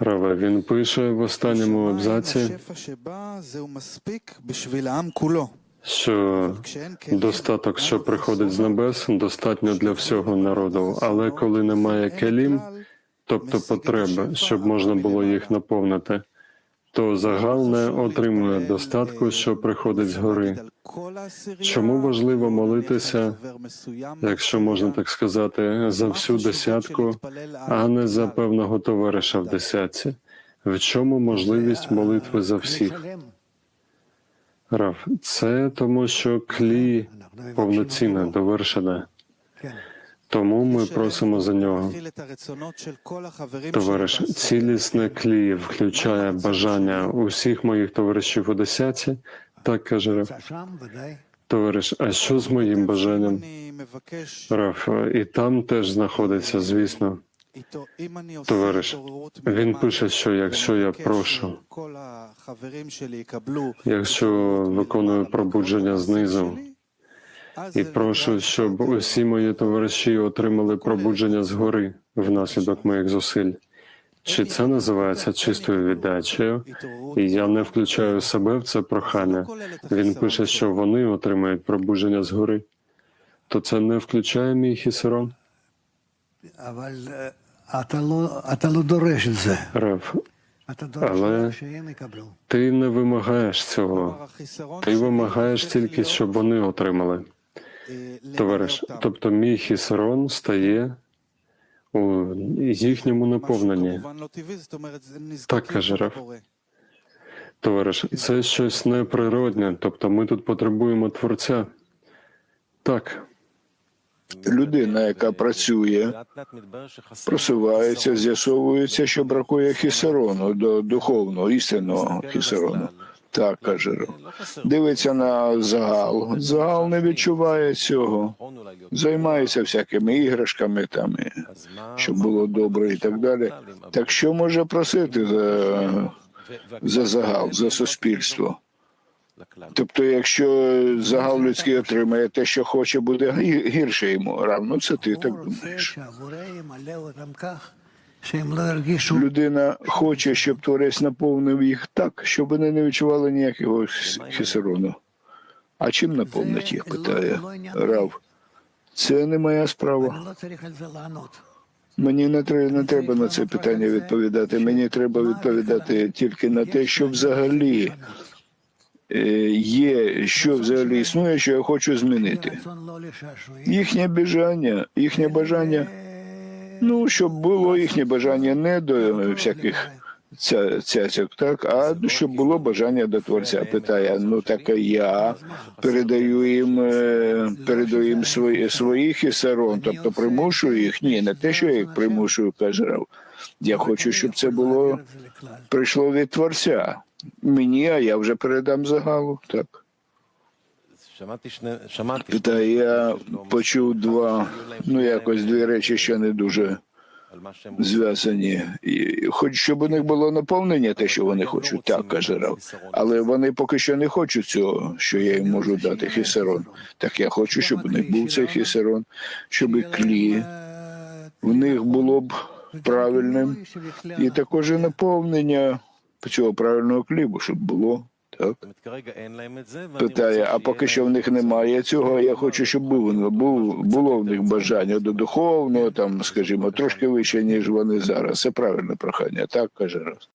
Раве, він пише в останньому абзаці, що достаток, що приходить з небес, достатньо для всього народу, але коли немає келім, тобто потреби, щоб можна було їх наповнити то загал не отримує достатку, що приходить згори. Чому важливо молитися, Якщо можна так сказати, за всю десятку, а не за певного товариша в десятці. В чому можливість молитви за всіх? Рав, це тому, що клі повноцінне, довершене. Тому ми просимо за нього. Товариш, цілісне клі включає бажання усіх моїх товаришів у десятці. Так каже Рав. Товариш, а що з моїм бажанням? Раф, і там теж знаходиться, звісно. Товариш, він пише, що якщо я прошу, Якщо виконую пробудження знизу і прошу, щоб усі мої товариші отримали пробудження згори внаслідок моїх зусиль. Чи це називається чистою віддачею? І я не включаю себе в це прохання. Він пише, що вони отримають пробудження згори. То це не включає мій хісерон? Реф, але ти не вимагаєш цього. Ти вимагаєш тільки, щоб вони отримали. Товариш, тобто мій хісерон стає у їхньому наповненні. Так каже Раф. Товариш, це щось неприродне, тобто ми тут потребуємо творця. Так, Людина, яка працює, просувається, з'ясовується, що бракує хісерону до духовного, істинного хісерону. Так, каже Ро. Дивиться на загал. Загал не відчуває цього. Займається всякими іграшками, там, і, щоб було добре і так далі. Так що може просити за, за загал, за суспільство? Тобто, якщо загал людський отримає те, що хоче, буде гірше йому. Равно це ти так думаєш. Людина хоче, щоб творець наповнив їх так, щоб вони не відчували ніякого хісерону. А чим наповнить їх? питає Рав. Це не моя справа. Мені не треба, не треба на це питання відповідати. Мені треба відповідати тільки на те, що взагалі е, є, що взагалі існує, що я хочу змінити. Їхнє бажання, їхнє бажання. Ну, щоб було їхнє бажання не до е, всяких ця, так, а щоб було бажання до творця. Питає, ну так я передаю їм, е, передаю їм свої, своїх і сарон, тобто примушую їх. Ні, не те, що я їх примушую, каже Я хочу, щоб це було прийшло від творця. Мені, а я вже передам загалу. Так. Питає, я почув два, ну якось дві речі, що не дуже зв'язані. Хоч щоб у них було наповнення, те, що вони хочуть, так каже Рав. Але вони поки що не хочуть цього, що я їм можу дати хісерон. Так я хочу, щоб у них був цей хісерон, щоб і клі в них було б правильним, і також і наповнення цього правильного клібу, щоб було. Так питає, а поки що в них немає цього. Я хочу, щоб був, був було в них бажання до духовного, там, скажімо, трошки вище, ніж вони зараз. Це правильне прохання, так каже раз.